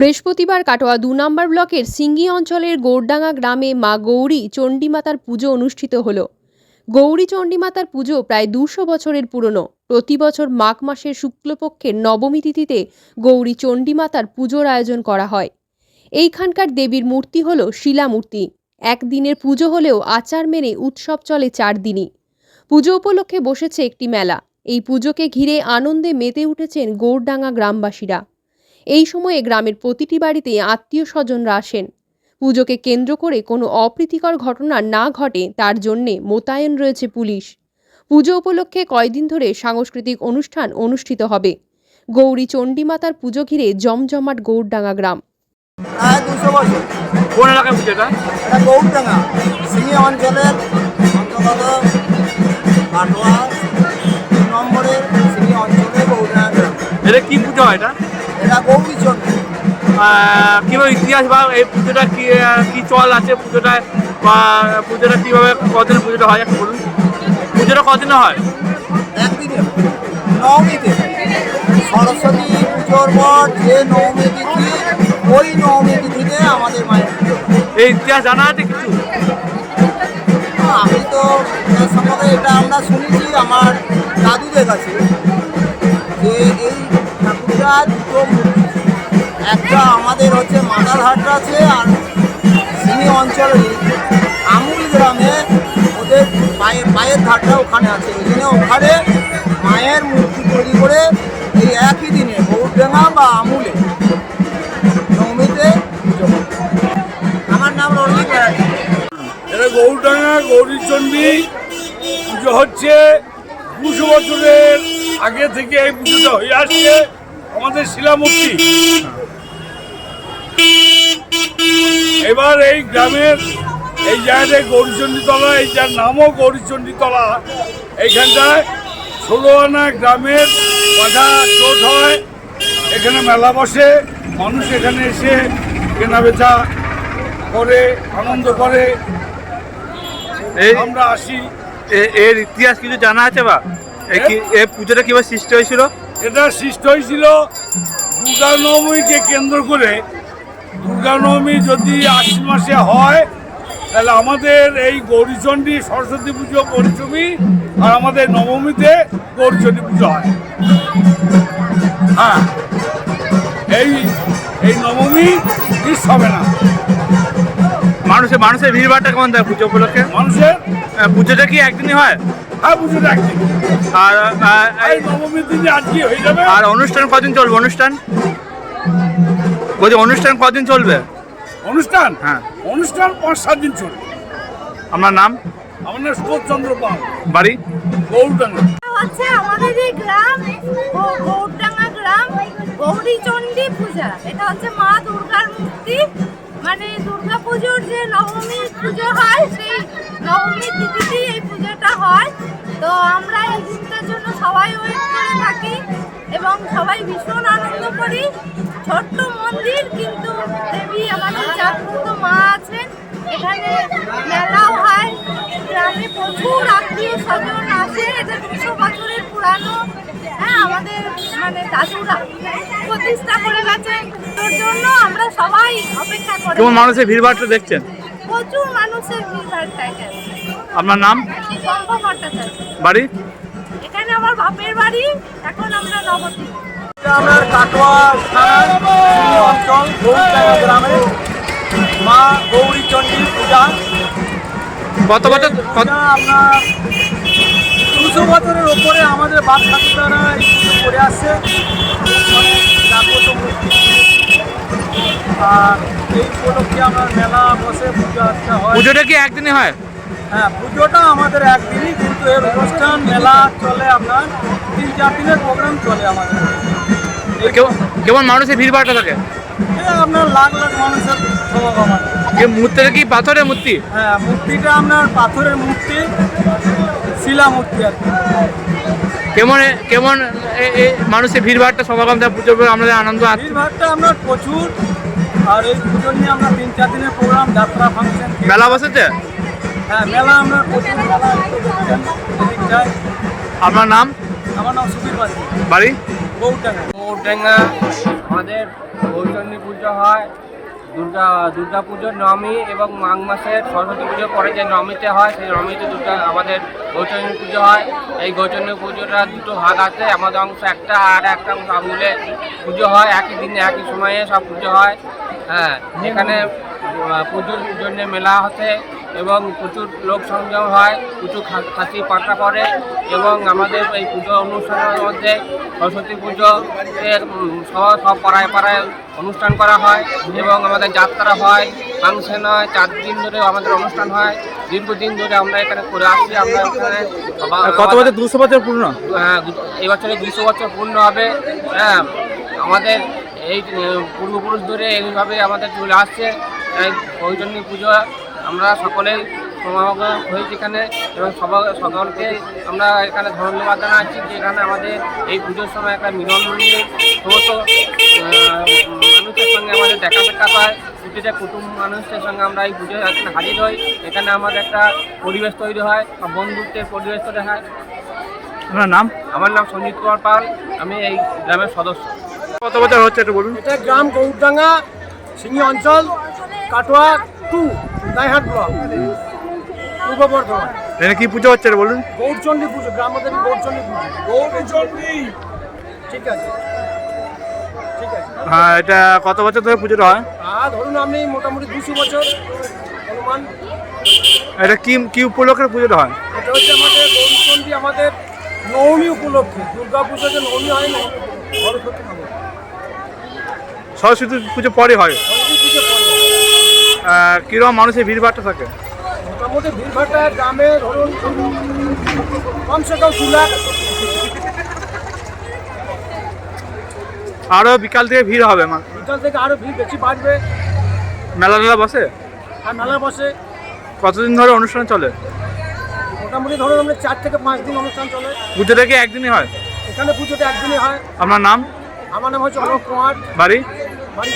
বৃহস্পতিবার কাটোয়া দু নম্বর ব্লকের সিঙ্গি অঞ্চলের গৌরডাঙ্গা গ্রামে মা গৌরী চণ্ডীমাতার পুজো অনুষ্ঠিত হল। গৌরী চণ্ডীমাতার পুজো প্রায় দুশো বছরের পুরনো। প্রতি বছর মাঘ মাসের শুক্লপক্ষের নবমী তিথিতে গৌরী চণ্ডীমাতার পুজোর আয়োজন করা হয়। এইখানকার দেবীর মূর্তি হল শিলামূর্তি। একদিনের পুজো হলেও আচার মেনে উৎসব চলে চার দিনই। পুজো উপলক্ষে বসেছে একটি মেলা। এই পুজোকে ঘিরে আনন্দে মেতে উঠেছেন গৌরডাঙ্গা গ্রামবাসীরা। এই সময়ে গ্রামের প্রতিটি বাড়িতে আত্মীয় স্বজনরা আসেন। পুজোকে কেন্দ্র করে কোনো অপ্রীতিকর ঘটনা না ঘটে তার জন্যে মোতায়েন রয়েছে পুলিশ। পুজো উপলক্ষে কয়দিন ধরে সাংস্কৃতিক অনুষ্ঠান অনুষ্ঠিত হবে। গৌরী চণ্ডীমাতার পুজো ঘিরে জমজমাট গৌরডাঙ্গা গ্রাম। প্রায় দুশো বছর। কোন এলাকায় পুজোটা এটা? গৌরডাঙ্গা। সিঙ্গি অঞ্চলের অন্তর্গত কাটোয়া নম্বরের সিঙ্গি অঞ্চলে গৌরডাঙ্গা এটা কি পুজো হয় এটা? এটা গৌরীচন্দ্র আহ, কীভাবে ইতিহাস বা এই পুজোটা কি কি চল আছে পুজোটায়? বা পুজোটা কীভাবে কদিন পুজোটা হয় একটু বলুন। পুজোটা কদিনে হয়? একদিনে। নবমীতে। সরস্বতী পুজোর পর যে নবমী তিথি ওই নবমী তিথিতে আমাদের মায়ের পুজো। এই ইতিহাস জানা আছে কিছু? আমি তো এর সম্পর্কে এটা আমরা শুনেছি আমার দাদুদের কাছে। দুটো একটা আমাদের হচ্ছে মাদারহাট আছে আর সিনি অঞ্চলে আমুল গ্রামে ওদের পায়ের পায়ের ধারটা ওখানে আছে। জন্য ওখানে মায়ের মূর্তি তৈরি করে এই একই দিনে গৌরডাঙ্গা বা আমুলে নবমীতে পুজো। আমার নাম রঞ্জিত এটা গৌরডাঙ্গা গৌরীচণ্ডী, পুজো হচ্ছে। দুশো বছরের আগে থেকে এই পুজোটা হয়ে আসছে। আমাদের শিলামূর্তি। এবার এই গ্রামের এই জায়গাটায় গৌরীচণ্ডী তলা এই যার নামও গৌরীচণ্ডী তলা এইখানটায় ষোলো আনা গ্রামের বাধা চোট হয়। এখানে মেলা বসে মানুষ এখানে এসে কেনা বেচা করে আনন্দ করে। এই আমরা আসি। এর ইতিহাস কিছু জানা আছে বা? এই কি এই পুজোটা কীভাবে সৃষ্টি হয়েছিল? এটা সৃষ্টি হয়েছিল দুর্গা নবমীকে কেন্দ্র করে। দুর্গা নবমী যদি আশ্বিন মাসে হয় তাহলে আমাদের এই গৌরীচণ্ডী সরস্বতী পুজো পঞ্চমী আর আমাদের নবমীতে গৌরীচণ্ডী পুজো হয়। হ্যাঁ এই এই নবমী মিস হবে না। মানুষের মানুষের ভিড়ভাড়টা কেমন দেয় পুজো উপলক্ষে? মানুষের? পুজোটা কি একদিনই হয়? আর হয়ে আর অনুষ্ঠান কদিন চলবে অনুষ্ঠান? বলছি অনুষ্ঠান কদিন চলবে? অনুষ্ঠান? হ্যাঁ। অনুষ্ঠান পাঁচ সাত দিন চলবে। আপনার নাম? আমার নাম সুবোধ চন্দ্র পাল। বাড়ি? গৌরডাঙ্গা। হচ্ছে আমাদের এই গ্রাম গৌরডাঙ্গা গ্রাম গৌরীচণ্ডী পূজা। এটা হচ্ছে মা দুর্গার মূর্তি। মানে দুর্গা পুজোর যে নবমী পুজো হয়, সেই নবমী তিথিতেই এই পুজোটা হয়। তো আমরা এই দিনটার জন্য সবাই ওয়েট করে থাকি এবং সবাই ভীষণ আনন্দ করি। ছোট্ট মন্দির, কিন্তু দেবী আমাদের জাগ্রত মা আছেন। এখানে মেলাও হয়। গ্রামে প্রচুর আত্মীয় স্বজন আসে। এটা দুশো বছরের পুরানো হ্যাঁ আমাদের মানে দাদুরা। প্রতিষ্ঠা করে গেছেন তোর জন্য আমরা সবাই অপেক্ষা করে কেমন মানুষের ভিড়ভাড়টা দেখছেন? প্রচুর মানুষের ভিড় থাকে আপনার নাম? ভট্টাচার্য। বাড়ি? এখানে আমার বাপের বাড়ি এখন আমরা নবদ্বীপ। এটা কাটোয়া অঞ্চল গ্রামে মা গৌরীচণ্ডী পূজা। কত বছর আপনার দুশো বছরের ওপরে আমাদের বাপ ঠাকুরারা এই পুজো করে আসছে। জাগ্রত আর এই উপলক্ষে আমার মেলা বসে পুজো হয় পুজোটা কি একদিনই হয়? হ্যাঁ পুজোটা আমাদের একদিনই কিন্তু এর অনুষ্ঠান মেলা চলে আপনার তিন চার দিনের প্রোগ্রাম চলে আমাদের। কেমন মানুষের ভিড়ভাড়টা থাকে? এটা আপনার লাখ লাখ মানুষের সমাগম আছে মূর্তিটা কি পাথরের মূর্তি? হ্যাঁ মূর্তিটা আপনার পাথরের মূর্তি শিলা মূর্তি আর কি। কেমন কেমন মানুষের ভিড়ভাড়টা সমাগম দেয় পুজোর পর আমাদের আনন্দ ভিড়ভাড়টা আপনার প্রচুর আর এই পুজো নিয়ে আমরা তিন চার দিনের প্রোগ্রাম যাত্রা ফাংশন মেলা বসেছে? হ্যাঁ মেলা আমরা প্রচুর মেলা আপনার নাম? আমার নাম সুবীর বাড়ি? গৌরডাঙ্গা গৌরডাঙ্গা আমাদের গৌরচণ্ডী পুজো হয়। দুর্গা দুর্গা পুজোর নবমী এবং মাঘ মাসে সরস্বতী পুজো পরে যে নবমীতে হয়, সেই নবমীতে দুর্গা, আমাদের গৌচনী পুজো হয়। এই গৌচনী পুজোটা দুটো ভাগ আছে, আমাদের অংশ একটা আর একটা অংশ আঙুলে পুজো হয়, একই দিনে একই সময়ে সব পুজো হয়। হ্যাঁ এখানে পুজোর জন্য মেলা হচ্ছে। এবং প্রচুর লোক সংযম হয় প্রচুর খাসি পাটা পড়ে এবং আমাদের এই পুজো অনুষ্ঠানের মধ্যে সরস্বতী পুজো এর উম, সব পাড়ায় পাড়ায় অনুষ্ঠান করা হয় এবং আমাদের যাত্রা হয়। ফাংশন হয় চার দিন ধরে আমাদের অনুষ্ঠান হয়। দীর্ঘদিন ধরে আমরা এখানে করে আসছি আমরা এখানে কত বছর দুশো বছর পূর্ণ? হ্যাঁ দু- এই বছরে দুশো বছর পূর্ণ হবে। হ্যাঁ আমাদের এই পূর্বপুরুষ ধরে এইভাবে আমাদের চলে আসছে। ওই পুজো আমরা সকলেই সমাগম হয়েছি এখানে এবং সবাই সকলকে আমরা এখানে ধন্যবাদ জানাচ্ছি যে এখানে আমাদের এই পুজোর সময় একটা মিলন মন্দির সমস্ত মানুষের সঙ্গে আমাদের দেখা সাক্ষাৎ হয়। প্রতিটা কুটুম্ব মানুষের সঙ্গে আমরা এই পুজোয় এখানে হাজির হই। এখানে আমাদের একটা পরিবেশ তৈরি হয় বা বন্ধুত্বের পরিবেশ তৈরি হয়। আপনার নাম? আমার নাম সঞ্জিত কুমার পাল আমি এই গ্রামের সদস্য। কত বছর হচ্ছে একটু বলুন। এটা গ্রাম গৌরডাঙ্গা সিঙ্গি অঞ্চল কাটোয়া টু দাইহাট ব্লক। পূর্ব বর্ধমান। এখানে কি পুজো হচ্ছে বলুন? গৌরচণ্ডী পুজো গ্রামদেবী গৌরচণ্ডী পুজো। গৌরচণ্ডী। ঠিক আছে। ঠিক আছে। হ্যাঁ এটা কত বছর ধরে পুজোটা হয়? আর ধরুন আপনি মোটামুটি দুশো বছর অনুমান। এটা কি কি উপলক্ষে পুজোটা হয়? এটা হচ্ছে আমাদের গৌরচণ্ডী আমাদের নবমী উপলক্ষে। দুর্গা পুজো যে নবমী হয় না সরস্বতী পুজো। সরস্বতী পুজো পরে হয়। সরস্বতী পুজো পরে। কীরকম মানুষের ভিড়ভাড়টা থাকে? মোটামুটি ভিড়ভাড়টা গ্রামে ধরুন কমসে কম দু লাখ। আরও বিকাল থেকে ভিড় হবে মা। বিকাল থেকে আরও ভিড় বেশি বাড়বে। মেলা টেলা বসে? আর মেলা বসে। কতদিন ধরে অনুষ্ঠান চলে? মোটামুটি ধরুন আমাদের চার থেকে পাঁচ দিন অনুষ্ঠান চলে। পুজোটা কি একদিনই হয়? এখানে পুজোটা একদিনই হয়। আপনার নাম? আমার নাম হচ্ছে অলোক কুমার। বাড়ি? বাড়ি